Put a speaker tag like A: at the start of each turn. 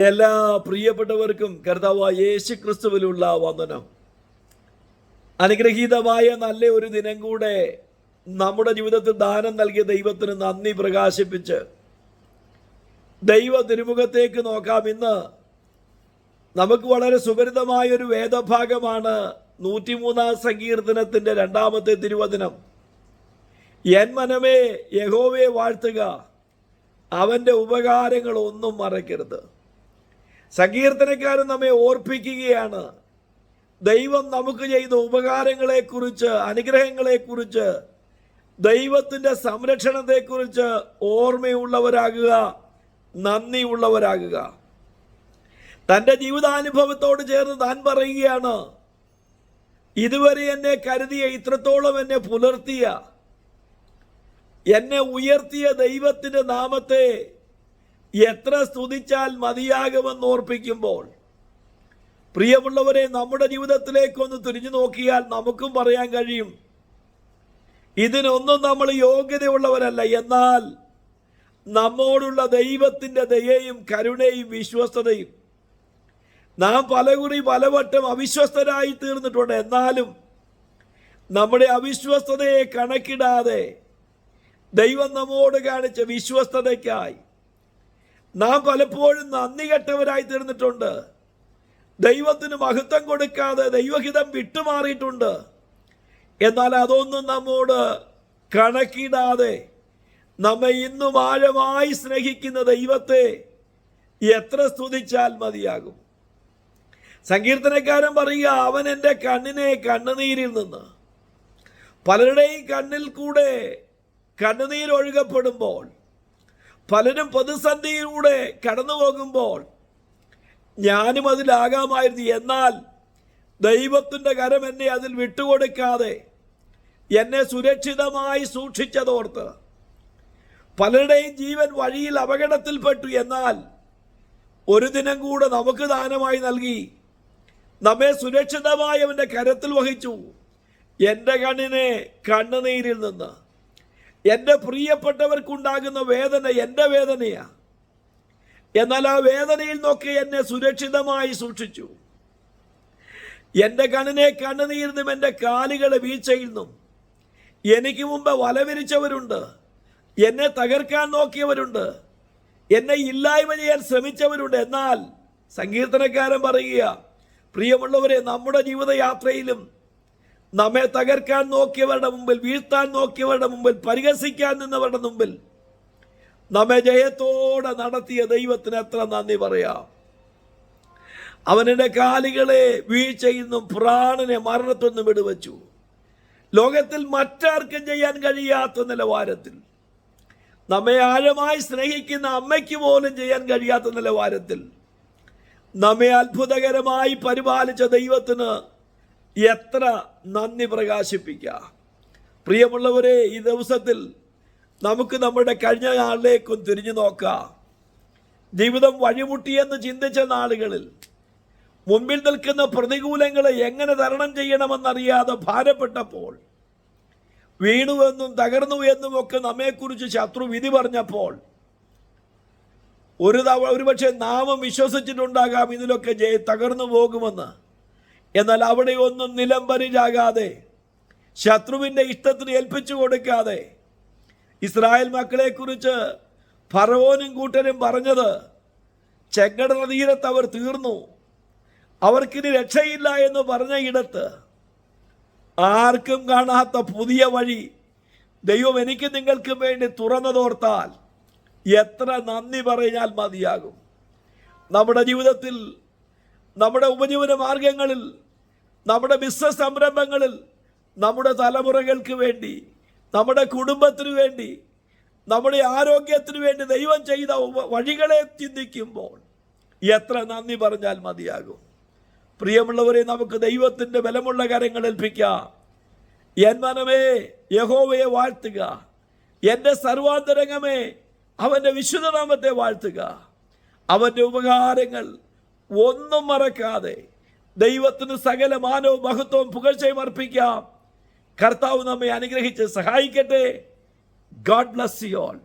A: എല്ലാ പ്രിയപ്പെട്ടവർക്കും കർത്താവ് യേശു ക്രിസ്തുവിലുള്ള വന്ദനം. അനുഗ്രഹീതമായ നല്ല ഒരു ദിനം കൂടെ നമ്മുടെ ജീവിതത്തിൽ ദാനം നൽകിയ ദൈവത്തിന് നന്ദി പ്രകാശിപ്പിച്ച് ദൈവ തിരുമുഖത്തേക്ക് നോക്കാം. ഇന്ന് നമുക്ക് വളരെ സുപരിതമായ ഒരു വേദഭാഗമാണ് നൂറ്റിമൂന്നാം സങ്കീർത്തനത്തിന്റെ രണ്ടാമത്തെ തിരുവചനം. എൻ മനമേ യഹോവയെ വാഴ്ത്തുക അവന്റെ ഉപകാരങ്ങൾ ഒന്നും മറക്കരുത്. സങ്കീർത്തനക്കാരൻ നമ്മെ ഓർപ്പിക്കുകയാണ്. ദൈവം നമുക്ക് ചെയ്ത ഉപകാരങ്ങളെക്കുറിച്ച് അനുഗ്രഹങ്ങളെക്കുറിച്ച് ദൈവത്തിന്റെ സംരക്ഷണത്തെക്കുറിച്ച് ഓർമ്മയുള്ളവരാകുക നന്ദിയുള്ളവരാകുക. തന്റെ ജീവിതാനുഭവത്തോട് ചേർന്ന് താൻ പറയുകയാണ് ഇതുവരെ എന്നെ കരുതിയ ഇത്രത്തോളം എന്നെ പുലർത്തിയ എന്നെ ഉയർത്തിയ ദൈവത്തിന്റെ നാമത്തെ എത്ര സ്തുതിച്ചാൽ മതിയാകുമെന്ന് ഓർപ്പിക്കുമ്പോൾ പ്രിയമുള്ളവരെ നമ്മുടെ ജീവിതത്തിലേക്കൊന്ന് തിരിഞ്ഞു നോക്കിയാൽ നമുക്കും പറയാൻ കഴിയും. ഇതിനൊന്നും നമ്മൾ യോഗ്യതയുള്ളവരല്ല. എന്നാൽ നമ്മോടുള്ള ദൈവത്തിന്റെ ദയയും കരുണയും വിശ്വസ്തതയും നാം പലകുറി പലവട്ടം അവിശ്വസ്തരായി തീർന്നിട്ടുണ്ട്. എന്നാലും നമ്മുടെ അവിശ്വസ്തതയെ കണക്കിടാതെ ദൈവം നമ്മോട് കാണിച്ച വിശ്വസ്തതയ്ക്കായി നാം പലപ്പോഴും നന്ദി കെട്ടവരായി തീർന്നിട്ടുണ്ട്. ദൈവത്തിന് മഹത്വം കൊടുക്കാതെ ദൈവഹിതം വിട്ടുമാറിയിട്ടുണ്ട്. എന്നാൽ അതൊന്നും നമ്മോട് കണക്കിടാതെ നമ്മെ ഇന്നും ആഴമായി സ്നേഹിക്കുന്ന ദൈവത്തെ എത്ര സ്തുതിച്ചാൽ മതിയാകും. സങ്കീർത്തനക്കാരൻ പറയുക അവൻ എന്റെ കണ്ണിനെ കണ്ണുനീരിൽ നിന്ന്. പലരുടെയും കണ്ണിൽ കൂടെ കണ്ണുനീരൊഴുകപ്പെടുമ്പോൾ പലരും പ്രതിസന്ധിയിലൂടെ കടന്നു പോകുമ്പോൾ ഞാനും അതിലാകാമായിരുന്നു. എന്നാൽ ദൈവത്തിന്റെ കരം എന്നെ അതിൽ വിട്ടുകൊടുക്കാതെ എന്നെ സുരക്ഷിതമായി സൂക്ഷിച്ചതോർത്ത് പലരുടെയും ജീവൻ വഴിയിൽ അപകടത്തിൽപ്പെട്ടു. എന്നാൽ ഒരു ദിനം കൂടെ നമുക്ക് ദാനമായി നൽകി നമ്മെ സുരക്ഷിതമായി അവന്റെ കരത്തിൽ വഹിച്ചു. എന്റെ കണ്ണിനെ കണ്ണുനീരിൽ നിന്ന് എന്റെ പ്രിയപ്പെട്ടവർക്കുണ്ടാകുന്ന വേദന എന്റെ വേദനയാ. എന്നാൽ ആ വേദനയിൽ നോക്കി എന്നെ സുരക്ഷിതമായി സൂക്ഷിച്ചു. എന്റെ കണ്ണിനെ കണ്ണുനീരുന്നും എന്റെ കാലുകളെ വീഴ്ചയിൽ നിന്നും എനിക്ക് മുമ്പ് വലവിരിച്ചവരുണ്ട്. എന്നെ തകർക്കാൻ നോക്കിയവരുണ്ട്. എന്നെ ഇല്ലായ്മ ചെയ്യാൻ ശ്രമിച്ചവരുണ്ട്. എന്നാൽ സങ്കീർത്തനക്കാരൻ പറയുക പ്രിയമുള്ളവരെ നമ്മുടെ ജീവിതയാത്രയിലും നമ്മെ തകർക്കാൻ നോക്കിയവരുടെ മുമ്പിൽ വീഴ്ത്താൻ നോക്കിയവരുടെ മുമ്പിൽ പരിഹസിക്കാൻ നിന്നവരുടെ മുമ്പിൽ നമ്മെ ജയത്തോടെ നടത്തിയ ദൈവത്തിന് എത്ര നന്ദി പറയാം. അവനെ കാലുകളെ വീഴ്ചയിൽ നിന്നും പ്രാണനെ മരണത്തിൽ നിന്നും വിടുവച്ചു. ലോകത്തിൽ മറ്റാർക്കും ചെയ്യാൻ കഴിയാത്ത നിലവാരത്തിൽ നമ്മെ ആഴമായി സ്നേഹിക്കുന്ന അമ്മയ്ക്ക് പോലും ചെയ്യാൻ കഴിയാത്ത നിലവാരത്തിൽ നമ്മെ അത്ഭുതകരമായി പരിപാലിച്ച ദൈവത്തിന് എത്ര നന്ദി പ്രകാശിപ്പിക്കാം. പ്രിയമുള്ളവരെ ഈ ദിവസത്തിൽ നമുക്ക് നമ്മുടെ കഴിഞ്ഞ നാളിലേക്കും തിരിഞ്ഞു നോക്കാം. ജീവിതം വഴിമുട്ടിയെന്ന് ചിന്തിച്ച നാളുകളിൽ മുമ്പിൽ നിൽക്കുന്ന പ്രതികൂലങ്ങളെ എങ്ങനെ തരണം ചെയ്യണമെന്നറിയാതെ ഭാരപ്പെട്ടപ്പോൾ വീണുവെന്നും തകർന്നു എന്നും ഒക്കെ നമ്മെക്കുറിച്ച് ശത്രു വിധി പറഞ്ഞപ്പോൾ ഒരു തവണ ഒരുപക്ഷെ നാമം വിശ്വസിച്ചിട്ടുണ്ടാകാം ഇതിലൊക്കെ ജയ തകർന്നു പോകുമെന്ന് എന്നാൽ അവിടെ ഒന്നും നിലംപരിചാകാതെ ശത്രുവിന്റെ ഇഷ്ടത്തിന് ഏൽപ്പിച്ചു കൊടുക്കാതെ ഇസ്രായേൽ മക്കളെക്കുറിച്ച് ഫറവോനും കൂട്ടരും പറഞ്ഞത് ചെങ്കട തീരത്ത് അവർ തീർന്നു. അവർക്കിനി രക്ഷയില്ല എന്ന് പറഞ്ഞ ഇടത്ത് ആർക്കും കാണാത്ത പുതിയ വഴി ദൈവം എനിക്ക് നിങ്ങൾക്കും വേണ്ടി തുറന്നതോർത്താൽ എത്ര നന്ദി പറഞ്ഞാൽ മതിയാകും. നമ്മുടെ ജീവിതത്തിൽ നമ്മുടെ ഉപജീവന മാർഗങ്ങളിൽ നമ്മുടെ ബിസിനസ് സംരംഭങ്ങളിൽ നമ്മുടെ തലമുറകൾക്ക് വേണ്ടി നമ്മുടെ കുടുംബത്തിന് വേണ്ടി നമ്മുടെ ആരോഗ്യത്തിന് വേണ്ടി ദൈവം ചെയ്ത വഴികളെ ചിന്തിക്കുമ്പോൾ എത്ര നന്ദി പറഞ്ഞാൽ മതിയാകും. പ്രിയമുള്ളവരെ നമുക്ക് ദൈവത്തിന്റെ ബലമുള്ള കരങ്ങൾ ഏൽപ്പിക്കാം. എൻ മനമേ യഹോവയെ വാഴ്ത്തുക. എന്റെ സർവാന്തരംഗമേ അവന്റെ വിശുദ്ധനാമത്തെ വാഴ്ത്തുക. അവന്റെ ഉപകാരങ്ങൾ ഒന്നും മറക്കാതെ ദൈവത്തിന് സകല മാനവും മഹത്വവും പുകഴ്ചയും അർപ്പിക്കാം. കർത്താവ് നമ്മെ അനുഗ്രഹിച്ച് സഹായിക്കട്ടെ. God bless you all